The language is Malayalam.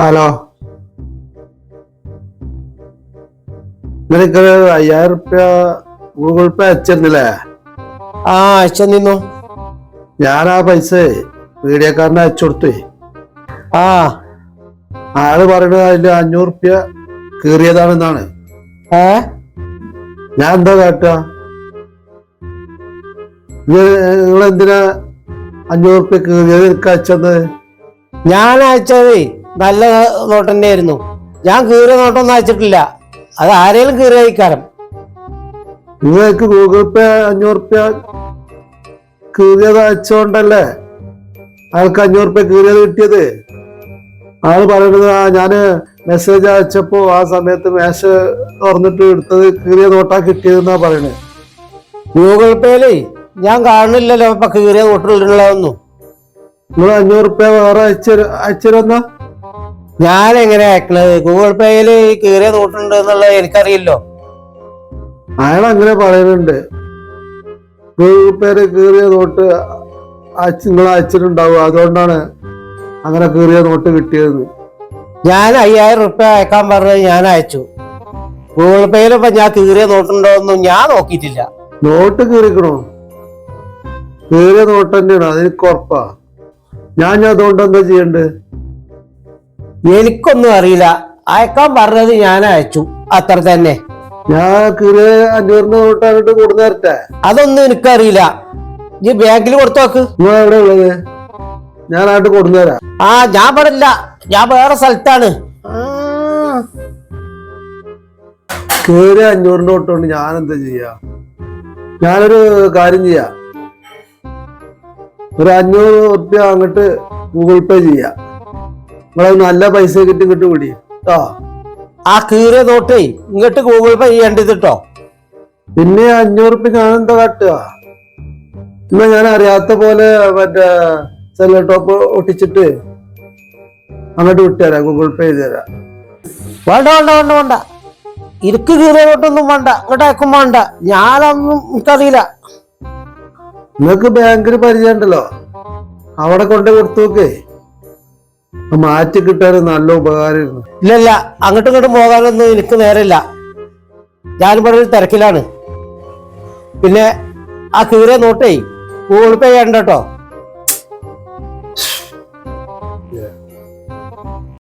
ഹലോ. നിനക്ക് അയ്യായിരം റുപ്യ ഗൂഗിൾ പേ അയച്ചിരുന്നില്ലേ? ആ അയച്ചു ഞാൻ ആ പൈസ വീഡിയോക്കാരനെ അയച്ചു കൊടുത്തു. ആ. ആൾ പറയുന്നത് അതിൽ അഞ്ഞൂറ് റുപ്യ കീറിയതാണെന്നാണ്. ഏ? ഞാൻ എന്താ കാട്ടുക നിങ്ങൾ എന്തിനാ അഞ്ഞൂറ് റുപ്യ കീറിയത്? എനിക്ക് അയച്ചത്? ഞാൻ അയച്ചത് നല്ല നോട്ടം തന്നെയായിരുന്നു ഞാൻ കീറിയ നോട്ടൊന്നും അയച്ചിട്ടില്ല. അത് ആരെങ്കിലും കീറി അയക്കാരം നിങ്ങൾക്ക് ഗൂഗിൾ പേ അഞ്ഞൂറ് റുപ്യ കീറിയത് അയച്ചോണ്ടല്ലേ? അയാൾക്ക് അഞ്ഞൂറ് റുപ്യ കീറിയത് കിട്ടിയത്? ആൾ പറയണത് ആ ഞാൻ മെസ്സേജ് അയച്ചപ്പോ ആ സമയത്ത് മേശ തുറന്നിട്ട് എടുത്തത് കീറിയ നോട്ടാ കിട്ടിയതെന്നാ പറയണേ. ഗൂഗിൾ പേയിൽ ഞാൻ കാണുന്നില്ലല്ലോ ഇപ്പൊ കീറിയ നോട്ടുള്ളതൊന്നും നിങ്ങൾ അഞ്ഞൂറ് റുപ്യ വേറെ അയച്ചു അയച്ചു അയച്ചിരുന്ന ഞാൻ എങ്ങനെ അയക്കണത് ഗൂഗിൾ പേയിൽ കീറിയ നോട്ടുണ്ട് എന്നുള്ളത് എനിക്കറിയില്ലോ. അയാൾ അങ്ങനെ പറയുന്നുണ്ട്. ഗൂഗിൾ പേര് കീറിയ നോട്ട് അയച്ച് നിങ്ങൾ അയച്ചിട്ടുണ്ടാവും. അതുകൊണ്ടാണ് അങ്ങനെ കീറിയ നോട്ട് കിട്ടിയത്. ഞാൻ അയ്യായിരം റുപ്യ അയക്കാൻ പറഞ്ഞത് ഞാൻ അയച്ചു. ഗൂഗിൾ പേയിൽ ഇപ്പൊ ഞാൻ കീറിയ നോട്ടുണ്ടോ എന്നും ഞാൻ നോക്കിയിട്ടില്ല. നോട്ട് കീറിക്കണോ? കീറിയ നോട്ട് തന്നെയാണ്. അതെനിക്ക് ഉറപ്പാ ഞാൻ ഞാൻ അതുകൊണ്ട് എന്താ ചെയ്യണ്ടേ എനിക്കൊന്നും അറിയില്ല. അയക്കാൻ പറഞ്ഞത് ഞാൻ അയച്ചു. അത്ര തന്നെ. ഞാൻ നോട്ട് അങ്ങോട്ട് തരട്ടെ? അതൊന്നും എനിക്കറിയില്ല. നീ ബാങ്കിൽ കൊടുത്തു നോക്ക്. നിങ്ങൾ എവിടെ ഉള്ളത്? ഞാൻ അങ്ങോട്ട് തരാം. ആ ഞാൻ പാടില്ല ഞാൻ വേറെ സ്ഥലത്താണ്. അഞ്ഞൂറിന്റെ നോട്ട് കൊണ്ട് ഞാൻ എന്താ ചെയ്യാ? ഞാനൊരു കാര്യം ചെയ്യാം. ഒരു അഞ്ഞൂറ് റുപ്യ അങ്ങോട്ട് ഗൂഗിൾ പേ ചെയ്യാം. നിങ്ങളത് നല്ല പൈസ കിട്ടും കിട്ടും കൂടി കേട്ടോ ആ കീറിയ തോട്ടേ ഇങ്ങോട്ട് ഗൂഗിൾ പേ ചെയ്യേണ്ടത് കേട്ടോ പിന്നെ അഞ്ഞൂറ് ഞാൻ എന്താ കാട്ടുക? എന്നാ ഞാൻ അറിയാത്ത പോലെ മറ്റേ സെല്ലോ ടോപ്പ് ഒട്ടിച്ചിട്ട് അങ്ങോട്ട് വിട്ടുതരാം ഗൂഗിൾ പേ ചെയ്ത് തരാം. വേണ്ട വേണ്ട വേണ്ട വേണ്ട. ഇരിക്ക് കീറിയ നോട്ടൊന്നും വേണ്ട ഇങ്ങോട്ട് അയക്കും വേണ്ട. ഞാനൊന്നും എനിക്കറിയില്ല. നിങ്ങൾക്ക് ബാങ്കിൽ പരിചയം ഉണ്ടല്ലോ അവിടെ കൊണ്ട് കൊടുത്തു നോക്കേ. മാറ്റി കിട്ടാൻ നല്ല ഉപകാരമായിരുന്നു ഇല്ലല്ല ഇല്ല അങ്ങോട്ടും ഇങ്ങോട്ടും പോകാനൊന്നും എനിക്ക് നേരമില്ല. ഞാനിവിടെ ഒരു തിരക്കിലാണ്. പിന്നെ ആ കീറിയ നോട്ടേ ഗൂഗിൾ പേ ചെയ്യണ്ട കേട്ടോ.